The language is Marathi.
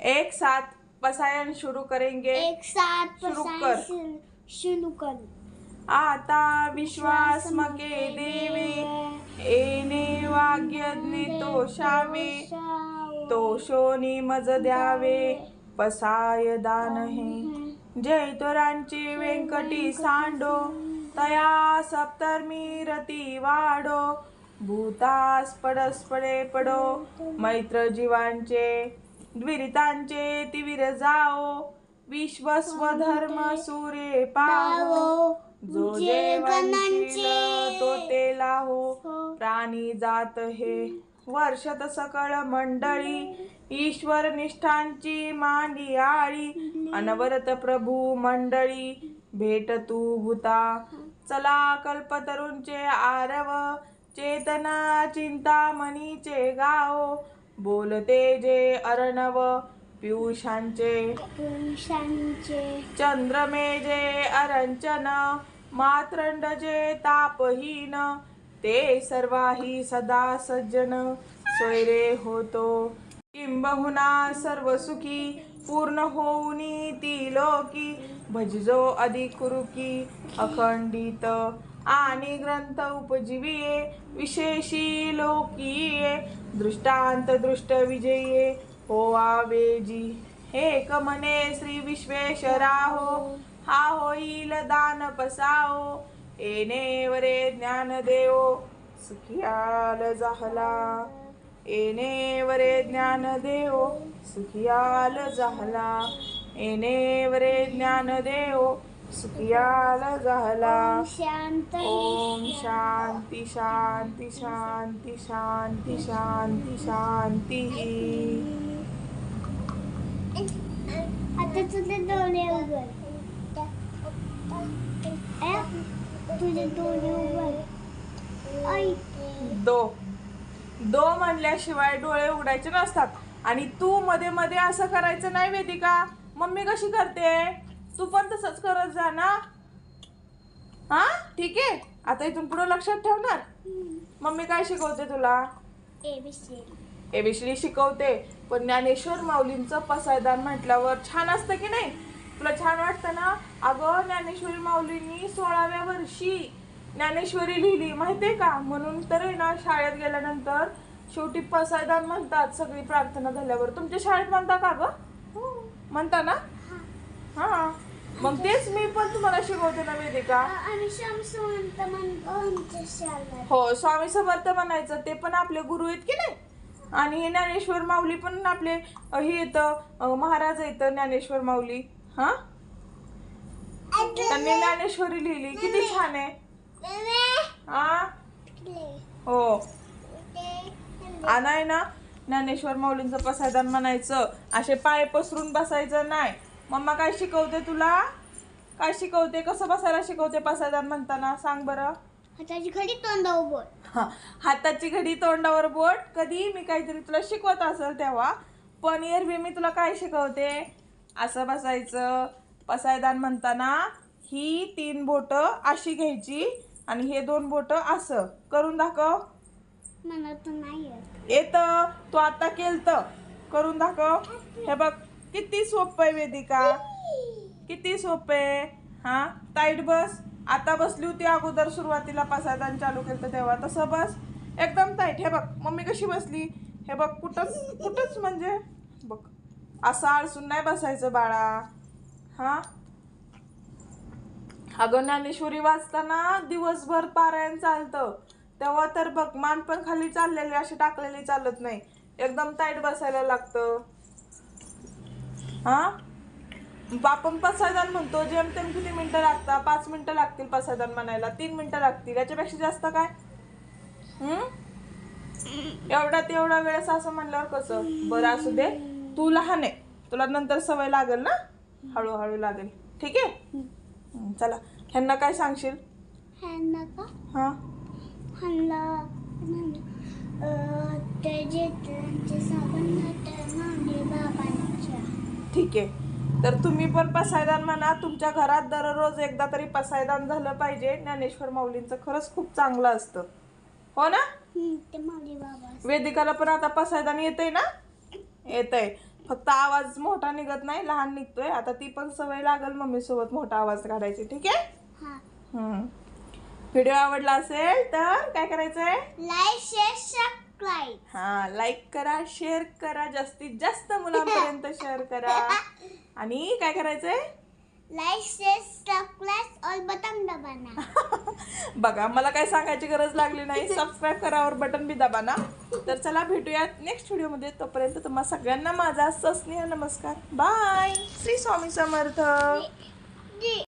एक साथ पसायन शुरू करेंगे। एक साथ शुरू कर. शुरू- कर। आता विश्वास मके देवे येणे वाग्यज्ञे तोषावे। तोषोनी मज द्यावे पसाय दान हे। जयतोरांची व्यंकटी सांडो तया सप्तमी रती वाढो भूतास पडस पडे पडो मैत्र जीवांचे द्विरितांचे तिविर जाओ विश्वस्व धर्म सूर्ये पाहो जो तो तेला हो प्राणी जात हे वर्षत सकळ मंडळी ईश्वर निष्ठांची मांडी आळी अनवरत प्रभू मंडळी भेट तू भूता. चला कल्पतरूंचे आरव चेतना चिंतामणीचे गाव बोलते जे अर्णव पियुषांचे. पुरुषांचे चंद्रमे जे अरंचन मात्रंड जे तापहीन ते सर्वाही सदा सज्जन स्वैरे होतो. किंबहुना सर्व सुखी पूर्ण होऊनी ती लोकी भजजो अधिकुरुकी अखंडित. आणि ग्रंथ उपजीविये विशेषी लोकीये दृष्टांत दृष्ट विजये हो आवेजी हे कमने श्री विश्वेश्वरा हो हा होईल दान पसाओ येणे वरे ज्ञान देवो. सुखियाल जाहला. येणे वरे ज्ञान देवो. सुखियाल जाहला. येणे वरे ज्ञान देवो. सुखियाल शांत ओम शांती शांती शांती शांती शांती शांती। आता तुझे डोळे उघड. ए, तुझे डोळे उघड. ऐ. दो. दो म्हणल्याशिवाय डोळे उघडायचे नसतात. आणि तू मध्ये मध्ये असं करायचं नाही वेदिका. मम्मी कशी करते? तू पण तसंच करत जा ना. हा? ठीक आहे? आता इथून पुढे लक्षात ठेवणार? मम्मी काय शिकवते तुला? एबीसीडी शिकवते. पण ज्ञानेश्वर माऊलींचं पसायदान म्हटल्यावर छान असतं की नाही? तुला छान वाटतं ना? अगं ज्ञानेश्वरी माऊलींनी सोळाव्या वर्षी ज्ञानेश्वरी लिहिली माहितीये का? म्हणून तर आहे ना शाळेत गेल्यानंतर शेवटी पसायदान म्हणतात सगळी प्रार्थना झाल्यावर. तुमच्या शाळेत म्हणता का ग? म्हणता ना? हा मग तेच मी पण तुम्हाला शिकवते ना वेदिका. आणि म्हणतो हो स्वामी समर्थ म्हणायचं ते पण आपले गुरु आहेत की नाही? आणि हे ज्ञानेश्वर माऊली पण आपले हे येतं महाराज येतं ज्ञानेश्वर माऊली. हा? त्यांनी ज्ञानेश्वरी लिहिली किती छान आहे. हा. हो आणाय ना? ज्ञानेश्वर माऊलींचं पसायदान म्हणायचं असे पाय पसरून बसायचं नाही. मम्मा काय शिकवते तुला? काय शिकवते? कसं बसायला शिकवते पसायदान म्हणताना? सांग बरं. हाताची खडी तोंडावर हा, हाताची घडी तोंडावर बोट कधी मी काहीतरी तुला शिकवत असेल तेव्हा. पण एरवी मी तुला काय शिकवते? असं बसायचं. पसायदान म्हणताना ही तीन बोट अशी घ्यायची आणि हे दोन बोट असं. करून दाखव. मला तर नाही येत. येत. तू आता केलत. करून दाखव. हे बघ. किती सोपं आहे वेदिका? किती सोपं आहे? हा? ताईट बस. आता बसली होती अगोदर सुरुवातीला पासायदान चालू केलं तेव्हा. तसं बस. एकदम ताईट. हे बघ मम्मी कशी बसली? हे बघ कुठंच कुठंच म्हणजे बघ. असं आळसून नाही बसायचं बाळा. हा? अगं ज्ञानेश्वरी वाचताना दिवसभर पारायण चालतं. तेव्हा तर बघ मान पण खाली चाललेले अशी टाकलेली चालत नाही. एकदम ताईट बसायला लागतं. हा? आपण पसायदान म्हणतो जेमतेम किती मिनिटं लागतात पाच मिनिटं लागतील पसायदान म्हणायला तीन मिनिटं लागतील. याच्यापेक्षा जास्त काय? हम्म एवढा तेवढा वेळेस असं म्हणल्यावर कसं? बरं असू दे. तू लहान आहे. तुला नंतर सवय लागेल ना? हळूहळू लागेल. ठीक आहे? चला. ह्यांना काय सांगशील? हा? ते जे बाबांच्या. ठीक आहे. तर तुम्ही पण पसायदान म्हणा तुमच्या घरात दररोज एकदा तरी पसायदान झालं पाहिजे. ज्ञानेश्वर माऊलींचं खरंच खूप चांगलं असतं. हो ना? वेदिकाला पण आता पसायदान येतंय ना? येतंय. फक्त आवाज मोठा निघत नाही लहान निघतोय. आता ती पण सवय लागल मम्मी सोबत मोठा आवाज काढायची ठीक आहे? हा. व्हिडिओ आवडला असेल तर काय करायचंय? लाईक शेअर सबस्क्राईब हा लाईक करा शेअर करा जास्तीत जास्त मुलांपर्यंत शेअर करा. आणि काय करायचंय? Like share subscribe all button दबाना. बघा मला काय सांगायची गरज लागली नाही. सबस्क्राईब करावर बटन बी दाबा ना तर चला भेटूयात नेक्स्ट व्हिडिओमध्ये तोपर्यंत तुम्हा सगळ्यांना माझा सस्नेह नमस्कार. बाय श्री स्वामी समर्थ. जी.